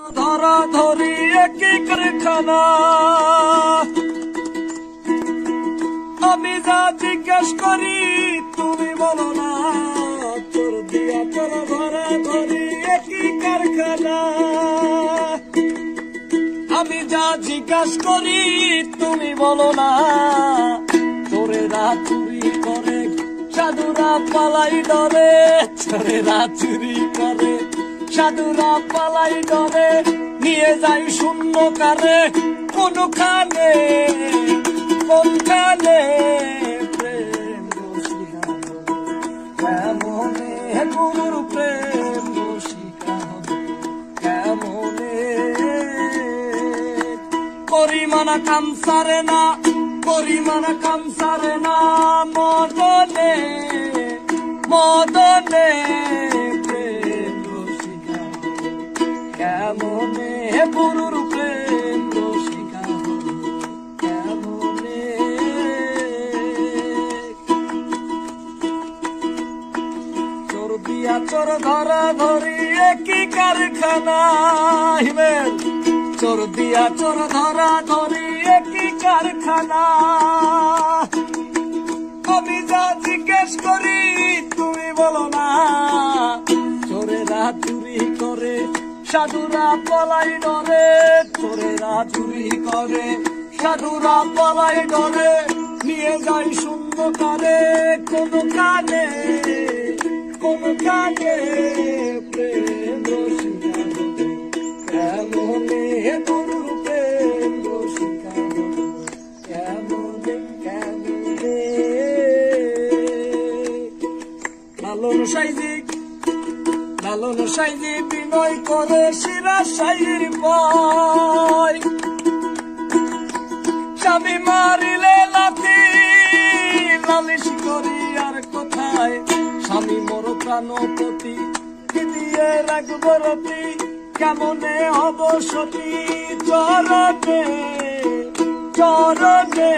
ধরা ধরি একই কারখানা আমি যা জিজ্ঞেস করি, তুমি বলো না। তোর দিয়া তোর ধরা ধরি একই কারখানা। আমি যা জিজ্ঞাস করি, তুমি বলো না। চোরেরা চুরি করে, সাধুরা পালাই ডরে চোরেরা চুরি করে সাধুরা পালাই ডরে নিয়ে যাই শূন্য কারে কোনখানে কোনখানে কেমনে গুরুর প্রেম কেমনে? পরিমাণ কাম সারে না, পরিমাণ কাম সারে না, মদনে মদনে। কেমনে গুরুর প্রেম রসিকা কেমনে? চোর দিয়া চোর ধরা ধরি একই কারখানা, হিমেল। চোর দিয়া চোর ধরা ধরি একই কারখানা। আমি যা জিজ্ঞেস করি, তুমি বলো না। চোরেরা চুরি করে সাধুরা পলাই ডরে চোরেরা চুরি করে। সাধুরা পলাই ডরে, নিয়ে যাই শূন্য কারে কোন কানে কোন কানে প্রেম লালন সাইজিক লালন সাইজি বিনয় করে শিরা সাইর বয় স্বামী মারিলে লাথি লালিশ করি আর কোথায়। স্বামী মর প্রাণপতি দিয়ে রাখব রতি? কেমনে হব সতী চরণে চরণে।